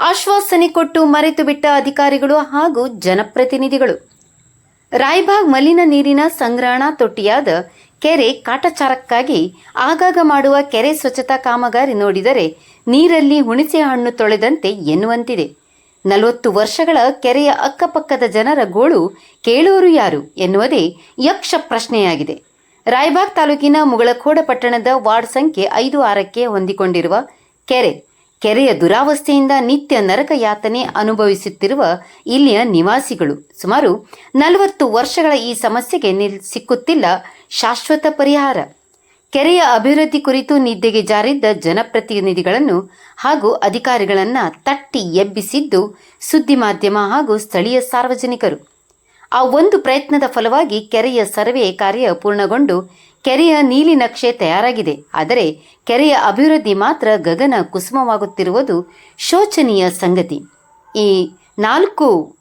ಆಶ್ವಾಸನೆ ಕೊಟ್ಟು ಮರೆತು ಬಿಟ್ಟ ಅಧಿಕಾರಿಗಳು ಹಾಗೂ ಜನಪ್ರತಿನಿಧಿಗಳು. ರಾಯಬಾಗ್ ಮಲಿನ ನೀರಿನ ಸಂಗ್ರಹಣಾ ತೊಟ್ಟಿಯಾದ ಕೆರೆ ಕಾಟಾಚಾರಕ್ಕಾಗಿ ಆಗಾಗ ಮಾಡುವ ಕೆರೆ ಸ್ವಚ್ಛತಾ ಕಾಮಗಾರಿ ನೋಡಿದರೆ ನೀರಲ್ಲಿ ಹುಣಸೆ ಹಣ್ಣು ತೊಳೆದಂತೆ ಎನ್ನುವಂತಿದೆ. ನಲವತ್ತು ವರ್ಷಗಳ ಕೆರೆಯ ಅಕ್ಕಪಕ್ಕದ ಜನರ ಗೋಳು ಕೇಳೋರು ಯಾರು ಎನ್ನುವುದೇ ಯಕ್ಷ ಪ್ರಶ್ನೆಯಾಗಿದೆ. ರಾಯಬಾಗ್ ತಾಲೂಕಿನ ಮುಗಳಖೋಡ ಪಟ್ಟಣದ ವಾರ್ಡ್ ಸಂಖ್ಯೆ ಐದು ಆರಕ್ಕೆ ಹೊಂದಿಕೊಂಡಿರುವ ಕೆರೆ ಕೆರೆಯ ದುರಾವಸ್ಥೆಯಿಂದ ನಿತ್ಯ ನರಕ ಯಾತನೆ ಅನುಭವಿಸುತ್ತಿರುವ ಇಲ್ಲಿಯ ನಿವಾಸಿಗಳು. ಸುಮಾರು ನಲವತ್ತು ವರ್ಷಗಳ ಈ ಸಮಸ್ಯೆಗೆ ನಿಲ್ ಸಿಕ್ಕುತ್ತಿಲ್ಲ ಶಾಶ್ವತ ಪರಿಹಾರ. ಕೆರೆಯ ಅಭಿವೃದ್ಧಿ ಕುರಿತು ನಿದ್ದೆಗೆ ಜಾರಿದ್ದ ಜನಪ್ರತಿನಿಧಿಗಳನ್ನು ಹಾಗೂ ಅಧಿಕಾರಿಗಳನ್ನು ತಟ್ಟಿ ಎಬ್ಬಿಸಿದ್ದು ಸುದ್ದಿ ಮಾಧ್ಯಮ ಹಾಗೂ ಸ್ಥಳೀಯ ಸಾರ್ವಜನಿಕರು. ಆ ಒಂದು ಪ್ರಯತ್ನದ ಫಲವಾಗಿ ಕೆರೆಯ ಸರ್ವೆ ಕಾರ್ಯ ಪೂರ್ಣಗೊಂಡು ಕೆರೆಯ ನೀಲಿ ನಕ್ಷೆ ತಯಾರಾಗಿದೆ ಆದರೆ ಕೆರೆಯ ಅಭಿವೃದ್ಧಿ ಮಾತ್ರ ಗಗನ ಕುಸುಮವಾಗುತ್ತಿರುವುದು ಶೋಚನೀಯ ಸಂಗತಿ. ಈ ನಾಲ್ಕು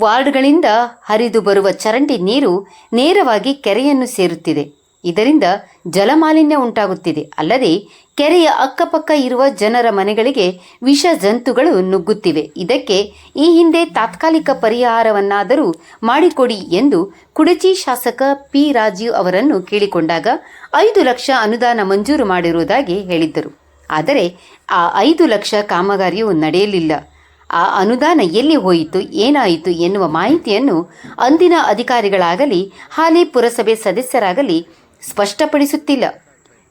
ವಾರ್ಡ್ಗಳಿಂದ ಹರಿದು ಬರುವ ಚರಂಡಿ ನೀರು ನೇರವಾಗಿ ಕೆರೆಯನ್ನು ಸೇರುತ್ತಿದೆ. ಇದರಿಂದ ಜಲಮಾಲಿನ್ಯ ಉಂಟಾಗುತ್ತಿದೆ. ಅಲ್ಲದೆ ಕೆರೆಯ ಅಕ್ಕಪಕ್ಕ ಇರುವ ಜನರ ಮನೆಗಳಿಗೆ ವಿಷ ಜಂತುಗಳು ನುಗ್ಗುತ್ತಿವೆ. ಇದಕ್ಕೆ ಈ ಹಿಂದೆ ತಾತ್ಕಾಲಿಕ ಪರಿಹಾರವನ್ನಾದರೂ ಮಾಡಿಕೊಡಿ ಎಂದು ಕುಡಚಿ ಶಾಸಕ ಪಿ ರಾಜೀವ್ ಅವರನ್ನು ಕೇಳಿಕೊಂಡಾಗ ಐದು ಲಕ್ಷ ಅನುದಾನ ಮಂಜೂರು ಮಾಡಿರುವುದಾಗಿ ಹೇಳಿದ್ದರು. ಆದರೆ ಆ ಐದು ಲಕ್ಷ ಕಾಮಗಾರಿಯು ನಡೆಯಲಿಲ್ಲ. ಆ ಅನುದಾನ ಎಲ್ಲಿ ಹೋಯಿತು, ಏನಾಯಿತು ಎನ್ನುವ ಮಾಹಿತಿಯನ್ನು ಅಂದಿನ ಅಧಿಕಾರಿಗಳಾಗಲಿ, ಹಾಲಿ ಪುರಸಭೆ ಸದಸ್ಯರಾಗಲಿ ಸ್ಪಷ್ಟಪಡಿಸುತ್ತಿಲ್ಲ.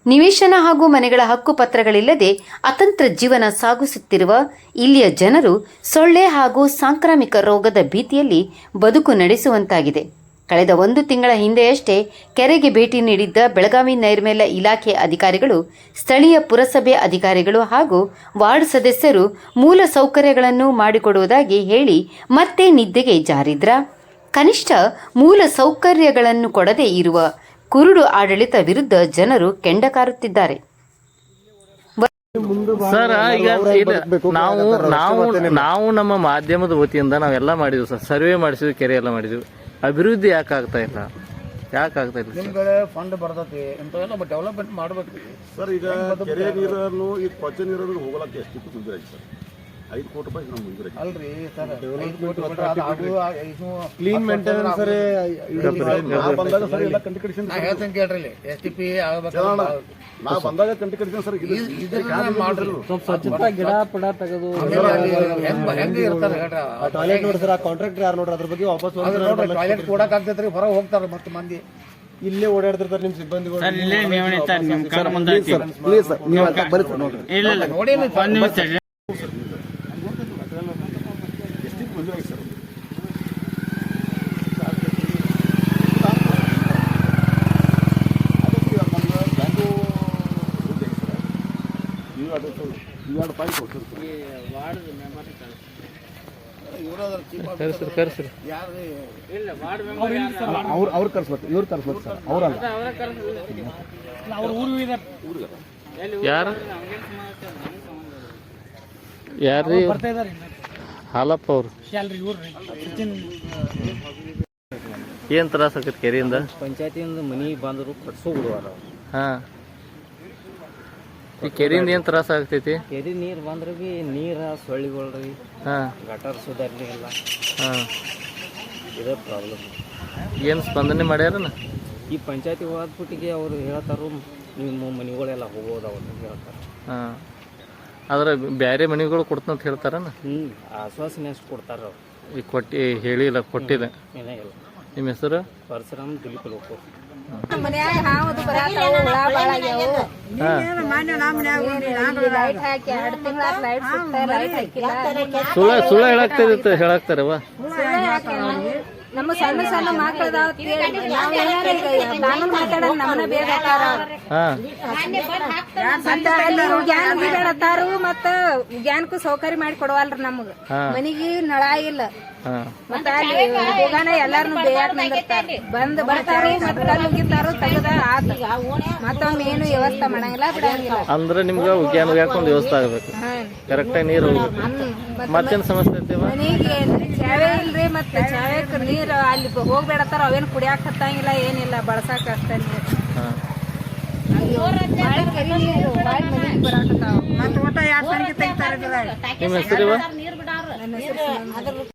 ನಿವೇಶನ ಹಾಗೂ ಮನೆಗಳ ಹಕ್ಕುಪತ್ರಗಳಿಲ್ಲದೆ ಅತಂತ್ರ ಜೀವನ ಸಾಗಿಸುತ್ತಿರುವ ಇಲ್ಲಿಯ ಜನರು ಸೊಳ್ಳೆ ಹಾಗೂ ಸಾಂಕ್ರಾಮಿಕ ರೋಗದ ಭೀತಿಯಲ್ಲಿ ಬದುಕು ನಡೆಸುವಂತಾಗಿದೆ. ಕಳೆದ ಒಂದು ತಿಂಗಳ ಹಿಂದೆಯಷ್ಟೇ ಕೆರೆಗೆ ಭೇಟಿ ನೀಡಿದ್ದ ಬೆಳಗಾವಿ ನೈರ್ಮಲ್ಯ ಇಲಾಖೆ ಅಧಿಕಾರಿಗಳು, ಸ್ಥಳೀಯ ಪುರಸಭೆ ಅಧಿಕಾರಿಗಳು ಹಾಗೂ ವಾರ್ಡ್ ಸದಸ್ಯರು ಮೂಲ ಸೌಕರ್ಯಗಳನ್ನು ಮಾಡಿಕೊಡುವುದಾಗಿ ಹೇಳಿ ಮತ್ತೆ ನಿದ್ದೆಗೆ ಜಾರಿದ್ರ. ಕನಿಷ್ಠ ಮೂಲ ಸೌಕರ್ಯಗಳನ್ನು ಕೊಡದೇ ಇರುವ ಕುರುಡು ಆಡಳಿತ ವಿರುದ್ಧ ಜನರು ಕೆಂಡ ಕಾರುತ್ತಿದ್ದಾರೆ ಸರ್ ಈಗ ನಾವು ನಾವು ನಾವು ನಮ್ಮ ಮಾಧ್ಯಮದ ವತಿಯಿಂದ ನಾವೆಲ್ಲ ಮಾಡಿದ್ವಿ ಸರ್. ಸರ್ವೆ ಮಾಡಿಸಿದ್ವಿ ಕೆರೆ ಎಲ್ಲ ಮಾಡಿದ್ವಿ. ಅಭಿವೃದ್ಧಿ ಯಾಕೆ ಆಗ್ತಾ ಇಲ್ಲ? ಯಾಕೆ ಆಗ್ತಾ ಇಲ್ಲ ಫಂಡ್ ಬರ್ತೈತಿ ಇಂಥವೆಲ್ಲ ಡೆವಲಪ್ಮೆಂಟ್ ಮಾಡ್ಬೇಕು. ಸರ್ ಈಗ ಕೆರೆ ನೀರನ್ನು ಈ ಕೊಚ್ಚೆ ನೀರನ್ನು ಹೋಗಲಕ್ಕೆ ಎಷ್ಟು ಸರ್? ಐದು ಕೋಟಿ ರೂಪಾಯಿ ನಾವು ಮಂಜೂರು ಅಲ್ರಿ ಸರ್ ಕ್ಲೀನ್ ಮೇಂಟೆನೆನ್ಸ್ ನಾ ಬಂದಾಗ ಸರ್ ಎಲ್ಲ ಕಂಟಿ ಕಡಿಸಿ ನಾ ಹೇಳ್ತೀನಿ ಕೇಳ್ರಿ ಇಲ್ಲಿ ಎಸ್ ಟಿ ಪಿ ನಾ ಬಂದಾಗ ಕಂಟಿ ಸರ್ ಇದು ಇದನ್ನ ಮಾಡ್ರಿ. ಸ್ವಚ್ಛತಾ ಗಿಡ ಪಿಡ ತೆಗೆದು ಟಾಯ್ಲೆಟ್ ನೋಡ್ರಿ ಸರ್ ಆ ಕಾಂಟ್ರಾಕ್ಟರ್ ಯಾರು ನೋಡ್ರಿ ಅದ್ರ ಬಗ್ಗೆ ವಾಪಸ್ ಟಾಯ್ಲೆಟ್ ಕೊಡಕ್ ಆಗ್ತೈತ್ರಿ ಹೊರಗೆ ಹೋಗ್ತಾರ ಮತ್ತೆ ಮಂದಿ. ಇಲ್ಲೇ ಓಡಾಡ್ತಿರ್ತಾರೆ ನಿಮ್ ಸಿಬ್ಬಂದಿಗಳು. ಸರ್ ಸರ್ ನೋಡ್ರಿ ನೋಡಿ ಮಂಜೂರು ಆಯ್ತು ಸರ್ ನೀವು ಅದು ಎರಡು ಪಾಯಿಂಟ್ ಕೊಡ್ತೀರಿ ಸರ್ ಕರ್ಸ್ರಿ ಕರ್ಸ್ರಿ. ಅವ್ರು ಅವ್ರು ಕರ್ಸ್ಬೇಕು ಇವ್ರು ಕರ್ಸ್ಬೇಕು ಸರ್ ಅವರಲ್ಲ. ಯಾರು? ಯಾರ್ರಿ? ಹಾಲಪ್ಪ ಅವ್ರು. ಏನ್ ತ್ರಾಸ ಆಗತ್ತೆ ಕೆರೆಯಿಂದ? ಪಂಚಾಯತಿಯಿಂದ ಮನಿ ಬಂದರು ಕಟ್ಸೋ ಬಿಡುವ ಹಾ. ಈ ಕೆರೆಯಿಂದ ಏನ್ ತ್ರಾಸ ಆಗ್ತೈತಿ? ಕೆರಿ ನೀರು ಬಂದ್ರೆ ಬಿ ನೀರ ಸೊಳ್ಳಿಗಳ್ರಿ ಹಾಂ. ಗಟರ್ ಸುಧಾರಣೆ ಇಲ್ಲ ಹಾಂ. ಇದೇ ಪ್ರಾಬ್ಲಮ್ ಏನ್ ಸ್ಪಂದನೆ ಮಾಡ್ಯಾರನ ಈ ಪಂಚಾಯತಿ ಹೋದ್ಬಿಟ್ಟಿಗೆ ಅವ್ರು ಹೇಳ್ತಾರು ನಿಮ್ಮ ಮನೆಗಳೆಲ್ಲ ಹೋಗೋದ ಅಂತ ಹೇಳ್ತಾರೆ. ಹಾಂ. ಆದ್ರೆ ಬ್ಯಾರೆ ಮನೆಗಳು ಕೊಡ್ತಂತ ಹೇಳ್ತಾರನ ಹ್ಞೂ ಆಶ್ವಾಸನೆ ಅಷ್ಟು ಕೊಡ್ತಾರ ಅವ್ರು. ಈಗ ಕೊಟ್ಟಿ ಹೇಳಿಲ್ಲ ಕೊಟ್ಟಿದೆ. ಏನೇ ಇಲ್ಲ. ನಿಮ್ಮ ಹೆಸರು? ಪರಶುರಾಮ್ ದಿಲೀಪ್ ಲೋಕು ಮನ್ಯಾಗ ಹಾವದು ಬರಾತಾವು ಹುಳ ಬಾಳ ಆಗ್ಯಾವು. ಲೈಟ್ ಹಾಕಿ ಎರಡು ತಿಂಗಳ ಲೈಟ್ ಸುತ್ತ ಲೈಟ್ ಹಾಕಿಲ್ಲ. ಸುಳ್ಳ ಸುಳ್ಳ ಹೇಳಾಗ್ತದಿತ್ತು ಹೇಳಾಗ್ತಾರವ ಸುಳ್ಳೆ ನಮ್ಮ ಸಣ್ಣ ಸಣ್ಣ ಮಕ್ಕಳದಾವ ಮಾತಾಡೋದ್ ನಮ್ಮನ್ನ ಬೇಕಾಕಾರ ಹಾ. ಮತ್ತ ಸೌಕರ್ಯ ಮಾಡಿ ಕೊಡವಲ್ರಿ ನಮಗ. ಮನಿಗೆ ನಳ ಇಲ್ಲ. ಮತ್ತ ಅಲ್ಲಿ ಹೋಗಾನ ಎಲ್ಲಾರನು ಬೇಯಾಕ್ ನಿಂದಿರ್ತಾರ. ಬಂದ್ ಬರ್ತಾರು ಮತ್ತ ಕಲ್ಲು ಉಗಿತಾರು ತೆಗದ ಆತ. ಏನು ವ್ಯವಸ್ಥೆ ಮಾಡಂಗಿಲ್ಲ ಬಿಡಂಗಿಲ್ಲ. ಅಂದ್ರೆ ನಿಮ್ಗೆ ಉಗ್ಯಾನ ಉಗ್ಯಾಕ ಒಂದು ವ್ಯವಸ್ಥೆ ಆಗ್ಬೇಕು. ಕರೆಕ್ಟಾಗಿ ನೀರು ಹೋಗ್ಬೇಕು. ಮತ್ತೇನ್ ಸಮಸ್ಯೆ ಮನೆಗೆ ಚಾವೆ ಇಲ್ರಿ ಮತ್ತೆ ಚಾವೆಕ್ ನೀರ್ ಅಲ್ಲಿ ಹೋಗ್ಬೇಡತ್ತಾರ ಅವೇನ್ ಕುಡಿಯಾಕ ಹತ್ತಂಗಿಲ್ಲ ಏನಿಲ್ಲ ಬಳಸಾಕ ಅಷ್ಟೇ ನೀರ್. ಮತ್ತೆ ಒಟ್ಟ ಯಾಕೆ ತೆಗಿತಾರೆ ನಿಮ್ಮ ಹೆಸರು